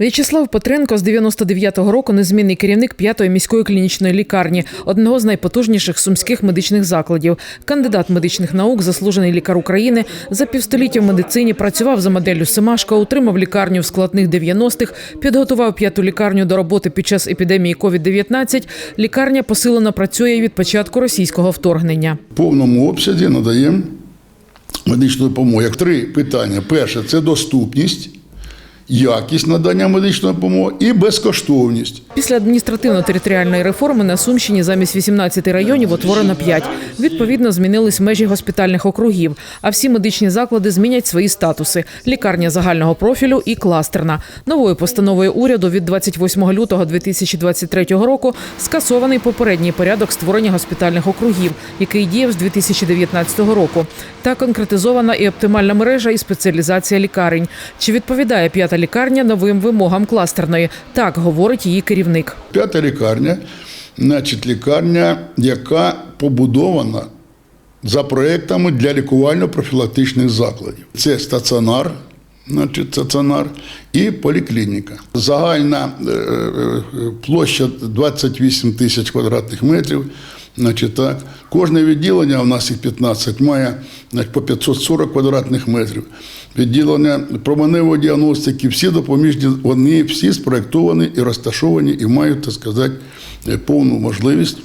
В'ячеслав Петренко з 99-го року незмінний керівник п'ятої міської клінічної лікарні, одного з найпотужніших сумських медичних закладів. Кандидат медичних наук, заслужений лікар України. За півстоліття в медицині працював за моделлю Семашка, утримав лікарню в складних 90-х, підготував п'яту лікарню до роботи під час епідемії COVID-19. Лікарня посилено працює від початку російського вторгнення. В повному обсязі надаємо медичну допомогу. Як три питання: перше це доступність, якість надання медичної допомоги і безкоштовність. Після адміністративно-територіальної реформи на Сумщині замість 18 районів утворено 5. Відповідно, змінились межі госпітальних округів. А всі медичні заклади змінять свої статуси: лікарня загального профілю і кластерна. Новою постановою уряду від 28 лютого 2023 року скасований попередній порядок створення госпітальних округів, який діяв з 2019 року. Та конкретизована і оптимальна мережа і спеціалізація лікарень. Чи відповідає п'ята лікарня новим вимогам кластерної? Так говорить її керівник. П'ята лікарня, значить, лікарня, яка побудована за проектами для лікувально-профілактичних закладів. Це стаціонар, значить, стаціонар і поліклініка. Загальна е, е, площа 28 тисяч квадратних метрів. Значить, так. Кожне відділення, у нас їх 15, має значить, по 540 квадратних метрів. Відділення променевої діагностики, всі допоміжні, вони всі спроєктовані і розташовані, і мають, так сказати, повну можливість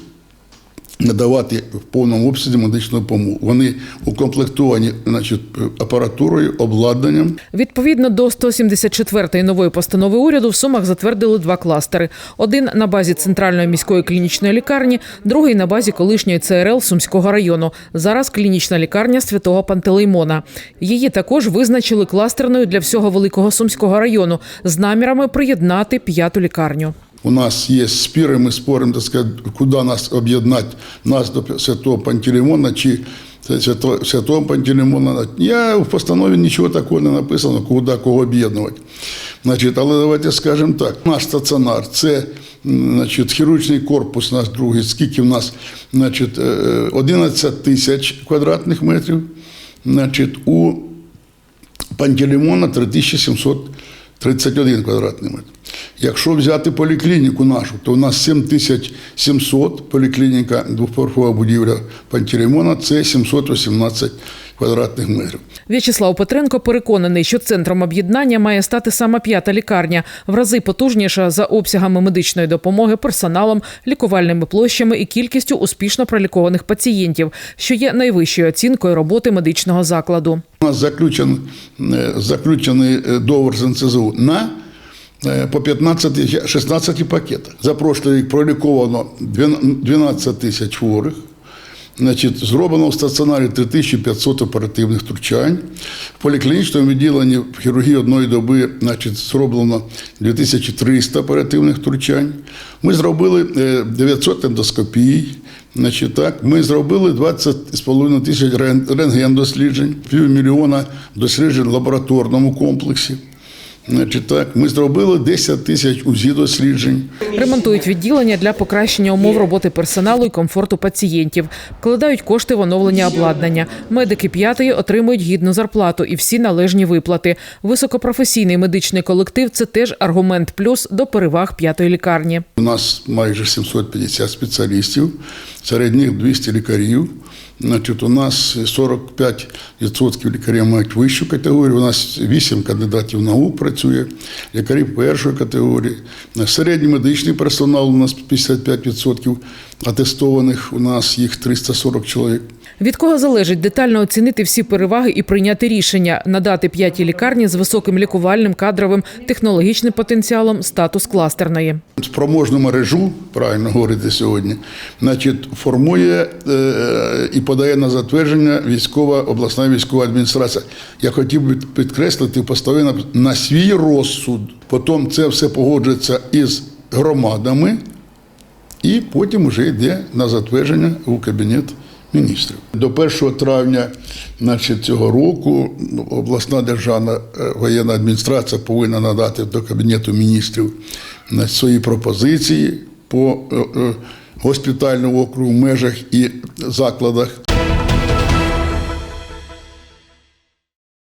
надавати в повному обсязі медичну допомогу. Вони укомплектовані значить, апаратурою, обладнанням. Відповідно до 174-ї нової постанови уряду в Сумах затвердили два кластери: один на базі центральної міської клінічної лікарні, другий на базі колишньої ЦРЛ Сумського району. Зараз клінічна лікарня святого Пантелеймона. Її також визначили кластерною для всього великого сумського району з намірами приєднати п'яту лікарню. У нас є спіри, ми споримо, так сказати, куди нас об'єднати, нас до Святого Пантелеймона чи Свято- Святого Пантелеймона. Я в постанові нічого такого не написано, куди кого об'єднувати. Значить, але давайте скажемо так: наш стаціонар це значить, хірургічний корпус, наш другий, скільки в нас значить, е, 11 тисяч квадратних метрів. Значить, у Пантелеймона 3731 квадратний метр. Якщо взяти поліклініку нашу, то у нас 7700 поліклініка, двоповерхова будівля Пантелеймона – це 718 квадратних метрів. В'ячеслав Петренко переконаний, що центром об'єднання має стати саме п'ята лікарня, в рази потужніша за обсягами медичної допомоги, персоналом, лікувальними площами і кількістю успішно пролікованих пацієнтів, що є найвищою оцінкою роботи медичного закладу. У нас заключений, е, заключений е, договор з НЦЗУ на по 15, 16 пакетах. За прошлий рік проліковано 12 тисяч хворих. Значить, зроблено в стаціонарі 3500 оперативних втручань. В поліклінічному відділенні в хірургії одної доби значить, зроблено 2300 оперативних втручань. Ми зробили е, 900 ендоскопій. Значить, так, ми зробили 20,5 тисяч рентген-досліджень, півмільйона досліджень в лабораторному комплексі. Значить, так, ми зробили 10 тисяч УЗІ-досліджень. Ремонтують відділення для покращення умов роботи персоналу і комфорту пацієнтів. Вкладають кошти в оновлення обладнання. Медики п'ятої отримують гідну зарплату і всі належні виплати. Високопрофесійний медичний колектив це теж аргумент плюс до переваг п'ятої лікарні. У нас майже 750 спеціалістів, серед них 200 лікарів. Значить, у нас 45% лікарів мають вищу категорію. У нас 8 кандидатів наук працює, лікарі першої категорії. Середній медичний персонал у нас 55% атестованих, у нас їх 340 чоловік. Від кого залежить детально оцінити всі переваги і прийняти рішення надати п'ятій лікарні з високим лікувальним, кадровим, технологічним потенціалом статус кластерної. Спроможну мережу, правильно говорити сьогодні, значить, формує е, і подає на затвердження військова обласна військова адміністрація. Я хотів би підкреслити, поставити на, на свій розсуд. Потім це все погоджується із громадами, і потім вже йде на затвердження у кабінет міністрів. До 1 травня значить, цього року обласна державна е, воєнна адміністрація повинна надати до кабінету міністрів свої пропозиції по е, е, госпітальному округу, в межах і закладах.